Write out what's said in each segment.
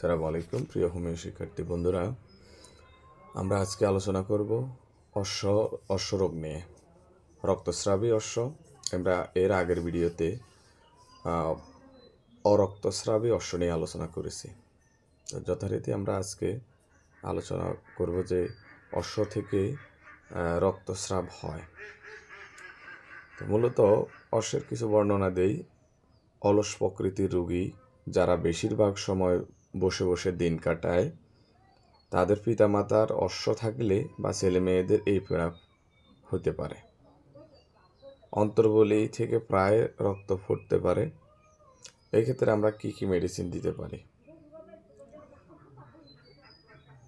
সালাম আলাইকুম, প্রিয় হোমিও শিক্ষার্থী বন্ধুরা। আমরা আজকে আলোচনা করব অশ্ব, অশ্বরোগ নিয়ে, রক্তস্রাবী অশ্ব। আমরা এর আগের ভিডিওতে অরক্তস্রাবী অশ্ব নিয়ে আলোচনা করেছি। তো যথারীতি আমরা আজকে আলোচনা করব যে অশ্ব থেকে রক্তস্রাব হয়। তো মূলত অশ্বের কিছু বর্ণনা দেই। অলস প্রকৃতির রোগী, যারা বেশিরভাগ সময় বসে বসে দিন কাটায়। তাদের পিতামাতার অশ্ব থাকলে বা ছেলে মেয়েদের এই পীড়া হতে পারে। অন্তর্বলি থেকে প্রায় রক্ত ফুটতে পারে। এক্ষেত্রে আমরা কি কি মেডিসিন দিতে পারি?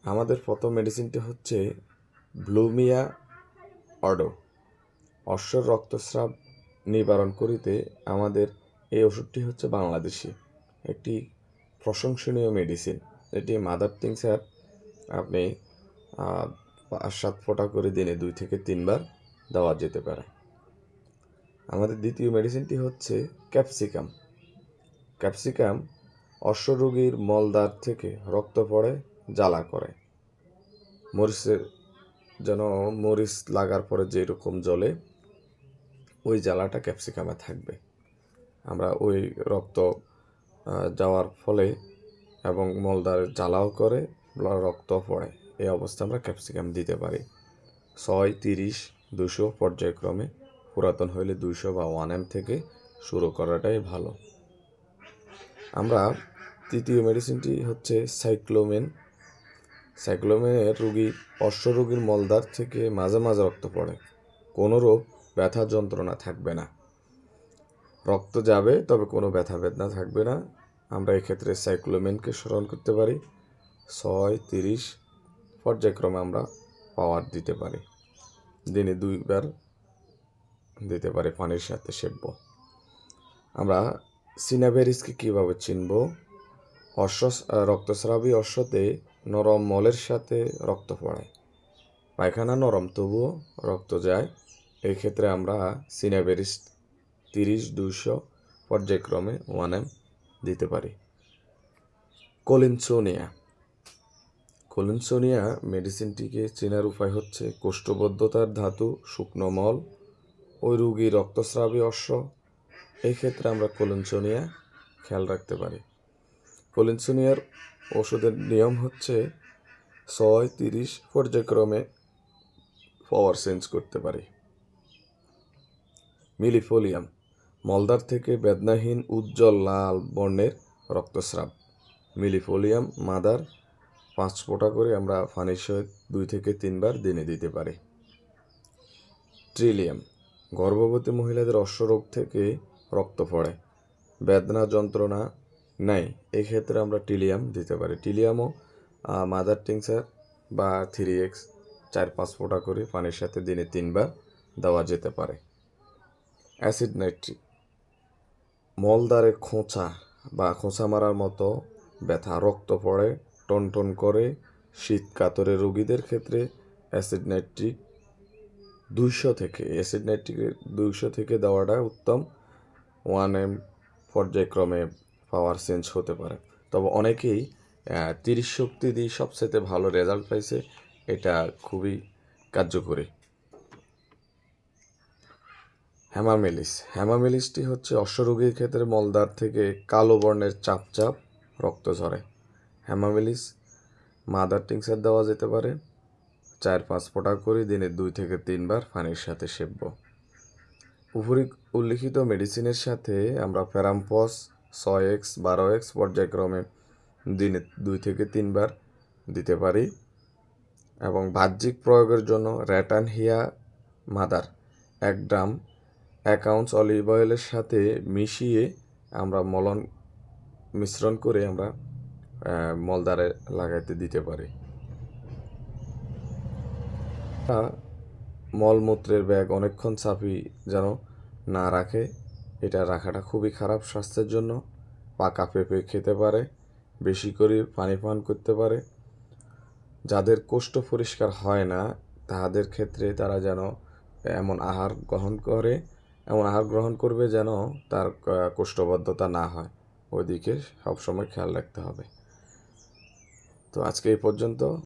আমাদের প্রথম মেডিসিনটি হচ্ছে ব্লুমিয়া অডো। অশ্বর রক্তস্রাব নিবারণ করিতে আমাদের এই ওষুধটি হচ্ছে বাংলাদেশি। একটি প্রশংসনীয় মেডিসিন এটি মাদার টিংসার আপনি পাঁচ সাত ফোঁটা করে দিনে দুই থেকে তিনবার দেওয়া যেতে পারে। আমাদের দ্বিতীয় মেডিসিনটি হচ্ছে ক্যাপসিকাম ক্যাপসিকাম অশ্বরোগীর মলদার থেকে রক্ত পড়ে, জ্বালা করে। মরিচের যেন মরিচ লাগার পরে যেরকম জলে ওই জ্বালাটা ক্যাপসিকামে থাকবে। আমরা ওই রক্ত যাওয়ার ফলে এবং মলদার জ্বালাও করে রক্ত পড়ে। এই অবস্থা আমরা ক্যাপসিকাম দিতে পারি। ছয়, তিরিশ, দুশো পর্যায়ক্রমে পুরাতন হইলে দুইশো বা ওয়ান এম থেকে শুরু করাটাই ভালো। আমরা তৃতীয় মেডিসিনটি হচ্ছে সাইক্লোমেন। সাইক্লোমেনের রুগী অশ্ব রোগীর মলদার থেকে মাঝে মাঝে রক্ত পড়ে। কোনো রোগ, ব্যথা, যন্ত্রণা থাকবে না। রক্ত যাবে, তবে কোনো ব্যথা বেদনা থাকবে না। আমরা এক্ষেত্রে সাইক্লোমেনকে স্মরণ করতে পারি। ছয়, তিরিশ, পর্যায়ক্রমে আমরা পাওয়ার দিতে পারি। দিনে দুইবার দিতে পারি পানির সাথে সেব্য। আমরা সিনাভেরিসকে কীভাবে চিনব? অশ্ব রক্তস্রাবী অশ্বতে নরম মলের সাথে রক্ত পড়ে পায়খানা নরম, তবুও রক্ত যায়। এই ক্ষেত্রে আমরা সিনাভেরিস তিরিশ দুশো পর্যায়ক্রমে ওয়ান এম দিতে পারি। কোলিনসোনিয়া। কোলিনসোনিয়া মেডিসিনটিকে চেনার উপায় হচ্ছে কোষ্ঠবদ্ধতার ধাতু, শুকনো মল ওই রুগী রক্তস্রাবী অশ্ব। এই ক্ষেত্রে আমরা কোলিনসোনিয়া খেয়াল রাখতে পারি। কোলিনসোনিয়ার ওষুধের নিয়ম হচ্ছে ছয় তিরিশ পর্যায়ক্রমে পাওয়ার চেঞ্জ করতে পারি। মিলিফোলিয়াম। মলদার থেকে বেদনাহীন উজ্জ্বল লাল বর্ণের রক্তস্রাব। মিলিফোলিয়াম, মাদার, পাঁচ ফোঁটা করে আমরা পানির সহিত দুই থেকে তিনবার দিনে দিতে পারি। ট্রিলিয়াম, গর্ভবতী মহিলাদের অশ্বরোগ থেকে রক্ত পড়ে। বেদনা যন্ত্রণা নেই, এক্ষেত্রে আমরা টিলিয়াম দিতে পারি। টিলিয়ামও মাদার টিংসার বা থ্রি এক্স চার পাঁচ ফোঁটা করে পানির সাথে দিনে তিনবার দেওয়া যেতে পারে। অ্যাসিড নাইট্রিক মলদারে খোঁচা বা খোঁচা মারার মতো ব্যথা, রক্ত পড়ে, টনটন করে, শীত কাতরে রোগীদের ক্ষেত্রে অ্যাসিড নাইট্রিক দুইশো থেকে, অ্যাসিড নাইট্রিকের দুইশো থেকে দেওয়াটা উত্তম। ওয়ান এম পর্যায়ক্রমে পাওয়ার চেঞ্জ হতে পারে। তবে অনেকেই তিরিশ শক্তি দিয়ে সবচেয়ে ভালো রেজাল্ট পাইছে, এটা খুবই কার্যকরী। হ্যামামেলিস। হ্যামামেলিসটি হচ্ছে অশ্বরোগীর ক্ষেত্রে মলদার থেকে কালো বর্ণের চাপ চাপ রক্ত ঝরে। হ্যামামেলিস মাদার টিংসার দেওয়া যেতে পারে। চার পাঁচ ফোঁটা করে দিনে দুই থেকে তিনবার পানির সাথে সেব্য। উপরি উল্লিখিত মেডিসিনের সাথে আমরা প্যারাম্পস ছয় এক্স, বারো এক্স পর্যায়ক্রমে দিনে দুই থেকে তিনবার দিতে পারি এবং বাহ্যিক প্রয়োগের জন্য র্যাটান হিয়া মাদার এক গ্রাম এক আউন্স অলিভ অয়েলের সাথে মিশিয়ে আমরা মলন মিশ্রণ করে আমরা মলদারে লাগাইতে দিতে পারি। মলমূত্রের ব্যাগ অনেকক্ষণ চাপি যেন না রাখে। এটা রাখাটা খুবই খারাপ স্বাস্থ্যের জন্য। পাকা পেঁপে খেতে পারে, বেশি করে পানি পান করতে পারে। যাদের কোষ্ঠ পরিষ্কার হয় না, তাদের ক্ষেত্রে তারা যেন এমন আহার গ্রহণ করে। এমন আহার গ্রহণ করবে যেন তার কোষ্ঠবদ্ধতা না হয়। ওইদিকে সবসময় খেয়াল রাখতে হবে। তো আজকে এই পর্যন্ত।